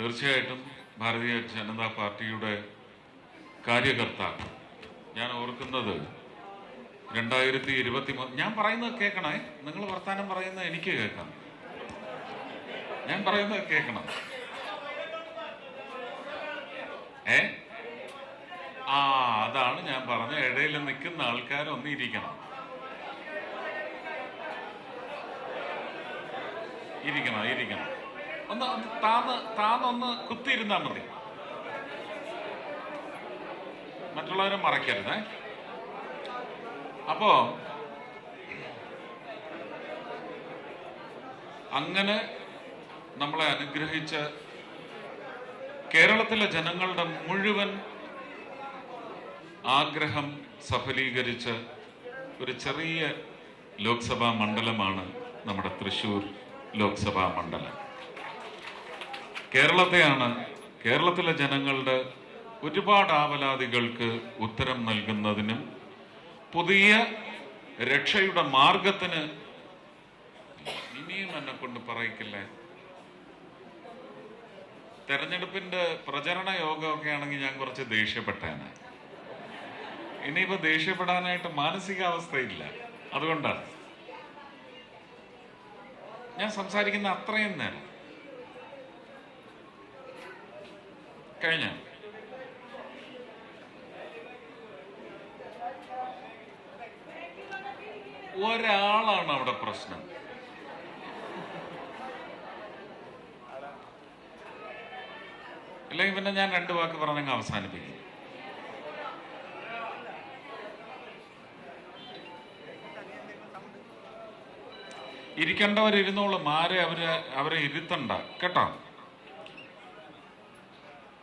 തീർച്ചയായിട്ടും ഭാരതീയ ജനതാ പാർട്ടിയുടെ കാര്യകർത്താക്കൾ ഞാൻ ഓർക്കുന്നത് രണ്ടായിരത്തി ഇരുപത്തി ഞാൻ പറയുന്നത് കേൾക്കണേ. നിങ്ങൾ വർത്താനം പറയുന്നത് എനിക്ക് കേൾക്കാം. ഞാൻ പറയുന്നത് കേൾക്കണം. ഏ? ആ അതാണ് ഞാൻ പറഞ്ഞ ഇടയിൽ നിൽക്കുന്ന ആൾക്കാരൊന്നും ഇരിക്കണം ഇരിക്കണം ഇരിക്കണം. ഒന്ന് താന്ന് താന്നൊന്ന് കുത്തിയിരുന്നാ മതി. മറ്റുള്ളവരെ മറക്കരുതേ. അപ്പോ അങ്ങനെ നമ്മളെ അനുഗ്രഹിച്ച കേരളത്തിലെ ജനങ്ങളുടെ മുഴുവൻ ആഗ്രഹം സഫലീകരിച്ച് ഒരു ചെറിയ ലോക്സഭാ മണ്ഡലമാണ് നമ്മുടെ തൃശൂർ ലോക്സഭാ മണ്ഡലം. കേരളത്തെയാണ് കേരളത്തിലെ ജനങ്ങളുടെ ഒരുപാട് ആവലാതികൾക്ക് ഉത്തരം നൽകുന്നതിനും പുതിയ രക്ഷയുടെ മാർഗത്തിന് ഇനിയും എന്നെ കൊണ്ട് പറയിക്കില്ലേ? തെരഞ്ഞെടുപ്പിന്റെ പ്രചരണ യോഗമൊക്കെ ആണെങ്കിൽ ഞാൻ കുറച്ച് ദേഷ്യപ്പെട്ടേനെ. ഇനിയിപ്പോ ദേഷ്യപ്പെടാനായിട്ട് മാനസികാവസ്ഥയില്ല. അതുകൊണ്ടാണ്. ഞാൻ സംസാരിക്കുന്ന അത്രയും നേരം. കഴിഞ്ഞ. ഒരാളാണ് അവിടെ പ്രശ്നം. അല്ലെങ്കിൽ പിന്നെ ഞാൻ രണ്ട് വാക്ക് പറഞ്ഞങ്ങ് അവസാനിപ്പിക്കും. ഇരിക്കേണ്ടവരിരുന്നോളും ആരെ അവരെ അവരെ ഇരുത്തണ്ട. കേട്ടോ?